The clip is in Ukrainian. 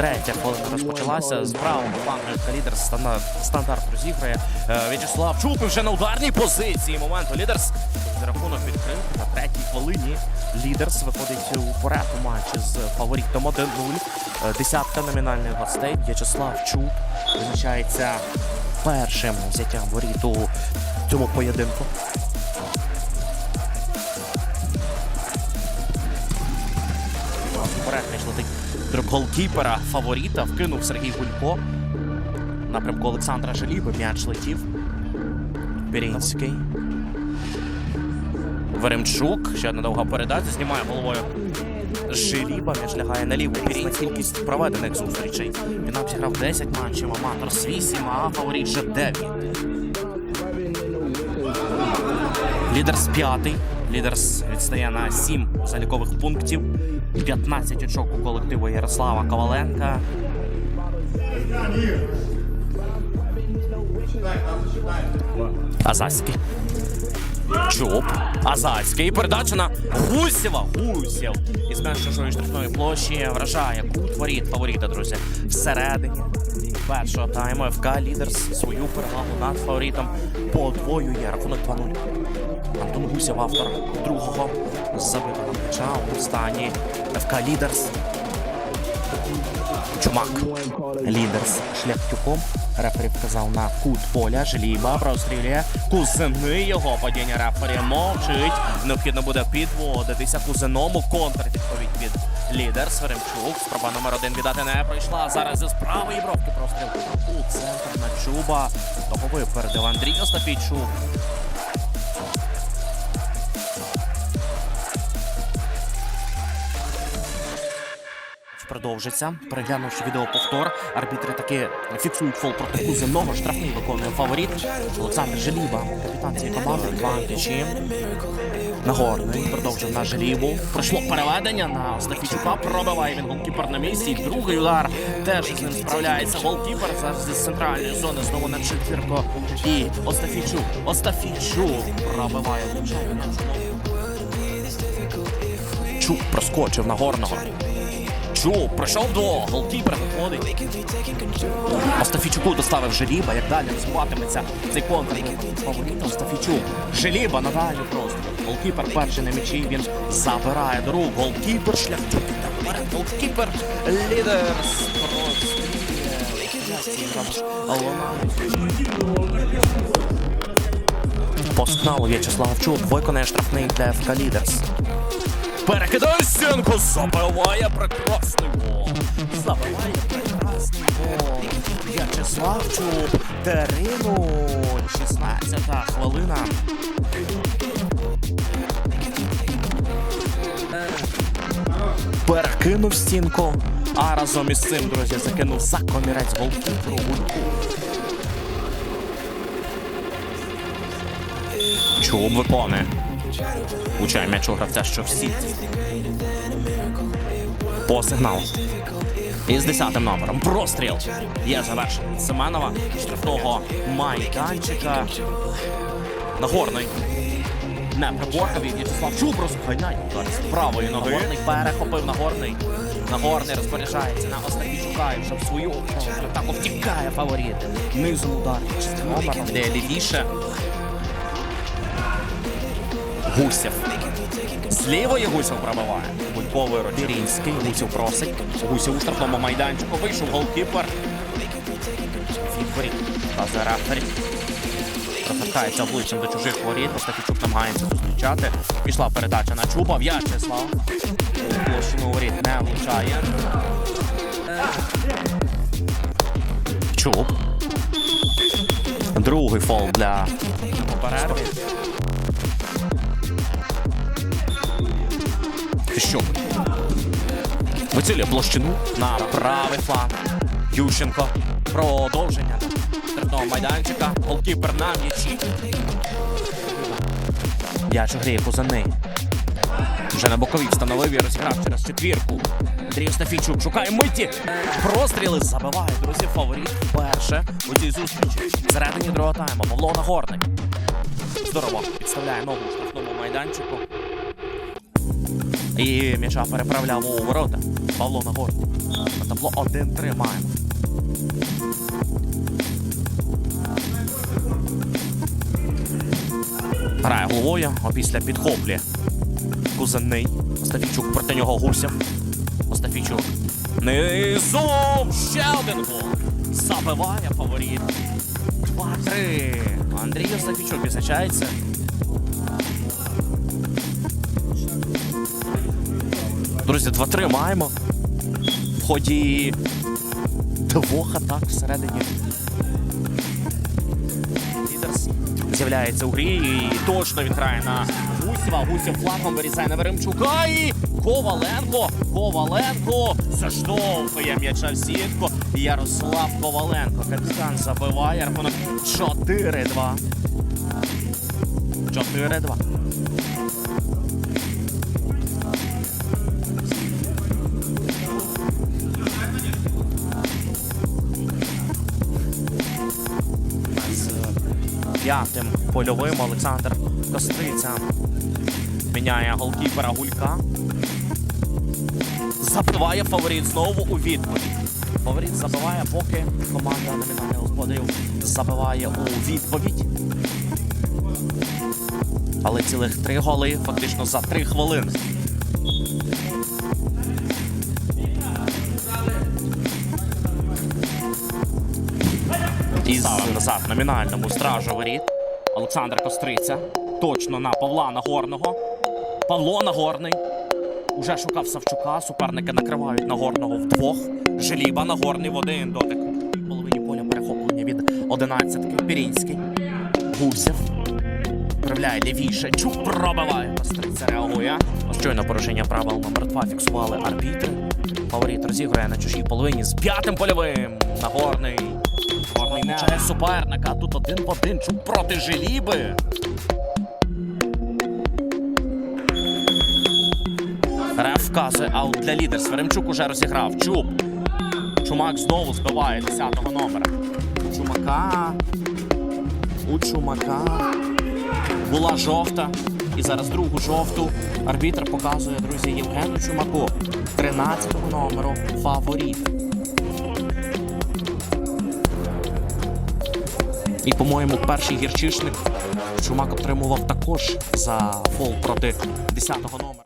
Третя хвилина розпочалася. З правого флангу лідер стандарт, розіграє. Е, В'ячеслав Чупи вже на ударній позиції. Моменту лідерс. Рахунок відкрив на третій хвилині. Лідерс виходить у матчі з фаворитом 1-0. Е, Десятка номінальних гостей. В'ячеслав Чуп визначається першим взяттям воріт у цьому поєдинку. Вперед між летить голкіпера фаворита. Вкинув Сергій Гулько. Напрямку Олександра Желіби м'яч летів. Бірінський. Веремчук. Ще одна довга передача. Знімає головою. Желіба м'яч лягає наліво. Бірінський. Кількість проведених зустрічей. Він обіграв 10 матчів, аматор з 8, а фаворит вже 9. Лідерс п'ятий. Лідерс відстає на 7 залікових пунктів. 15 очок у колективу Ярослава Коваленка. Азаський. Чуб. Азаський. Передача на Гусєва. Гусєв. Із менш чужої штрафної площі вражає кут воріт друзі. Всередині першого тайму ФК Лідерс свою перевагу над фаворитом подвоює. Рахунок 2-0. Антон Гусєв, автор другого забитого м'яча у стані ФК Лідерс. Чумак. Лідерс шляхтюком. Рефері вказав на кут поля. Желіба прострілює. Кузини його падіння рефері мовчить. Необхідно буде підводитися кузиному. Контр відповідь від лідерс. Веремчук. Спроба номер один віддати не пройшла. Зараз зі справи і бровки простріл. У центр на Чуба. Того випередив Андрій Остапійчук. Продовжиться. Переглянувши відеоповтор, арбітри таки фіксують фол проти кузенного. Штрафний виконує фаворит. Олександр Желіба, капітан цієї команди, два м'ячі. Нагорний продовжив на Желібу. Пройшло переведення на Остафійчука. Пробиває він голкіпер на місці. Другий удар теж з ним справляється. Голкіпер зараз з центральної зони знову на четвірку. І Остафійчук. Остафійчук пробиває влучання. Чук проскочив на горного. Чук пройшов до голкіпер виходить. Остафійчуку доставив Желіба. Як далі розвиватиметься цей контр фаворит Остафійчук. Желіба надалі просто. Голкіпер перший на м'ячі. Він забирає до. Голкіпер шляхтюк. Голкіпер лідерс. По сигналу В'ячеслав Чук виконає штрафний для ФК Лідерс. Перекидає стінку, забиває прекрасний гол. Забиває прекрасний гол. В'ячеслав Чуб, Терину, 16-та хвилина. Перекинув стінку, а разом із цим, друзі, закинув за комірець голкіперу Гульку. Чуб виконує. Учає м'яч гравця, що всі. По сигналу. Із 10 номером. Простріл. Є завершення Семенова. Штрафного майданчика. Нагорний. Не приборкав і В'ячеслав Чуб розганяє удар з правої. Нагорний перехопив Нагорний. Нагорний розпоряджається на Остапійчука і вже в свою атаку втікає фаворит. Низом удар. Номером, де лівіше. Гусєв. З лівої Гусєв пробиває. Булько виручив. Бірінський. Гусєв просить. Гусєв у штрафному майданчику. Вийшов голкіпер. Фідворі. Та за рефері. Розвертається обличчям до чужих воріт. Остафічук намагається зустрічати. Пішла передача на Чуба. В'ячеслав. Площину воріт не влучає. Чуб. Другий фол для перерви. Фіщук. Вицілює площину на правий фланг. Ющенко. Продовження. Штрафного майданчика. Голкіпер на м'ячі. М'яч гріє Кузани. Вже на боковій встановив і розіграв через четвірку. Андрій Остафійчук шукає миті. Простріли забиває, друзі, фаворит. Перше у цій зустрічі. Всередині другого тайму. Павло Нагорний. Здорово. Підставляє ногу у штрафному майданчику. І м'яча переправляв у ворота. Павло. На табло 1-3 маємо. Грає головою, а після підхоплює. Кузенний. Остафійчук проти нього Гусєв. Остафійчук. Низом! Ще один гол. Забиває фаворит. 2-3. Андрій Остафійчук відзначається. Друзі, 2-3 маємо. В ході двох атак всередині. Лідерс з'являється у грі і точно він грає на Гусєва. Гусєв флангом вирізає на Веремчука і Коваленко. Коваленко заштовхує м'яча в сітку. Ярослав Коваленко. Капітан забиває рахунок 4-2. 4-2. П'ятим польовим Олександр Костриця міняє голкіпера Гулька. Забиває фаворит знову у відповідь. Фаворит забиває, поки команда номінальних господарів забиває у відповідь. Але цілих три голи фактично за три хвилини. Із назад номінальному стражу воріт. Олександр Костриця. Точно на Павла Нагорного. Павло Нагорний. Уже шукав Савчука. Суперники накривають Нагорного вдвох. Желіба Нагорний в один дотик. Половині поля перехоплення від одинадцятки. Пірінський. Гусєв. Проявляє лівіше. Чук пробиває. Костриця реагує. Щойно порушення правил номер 2 фіксували арбітри. Фаворит розіграє на чужій половині з п'ятим польовим. Нагорний. Нагорний суперника. Тут один в один. Чук проти Желіби. Реф вказує аут для лідер. Сверемчук уже розіграв. Чуб. Чумак знову збиває 10-го номера. У Чумака. У Чумака. Була жовта. І зараз другу жовту. Арбітр показує, друзі, Євгену Чумаку. 13-го номеру. Фаворит. І, по-моєму, перший гірчишник Чумак отримував також за фол проти 10-го номера.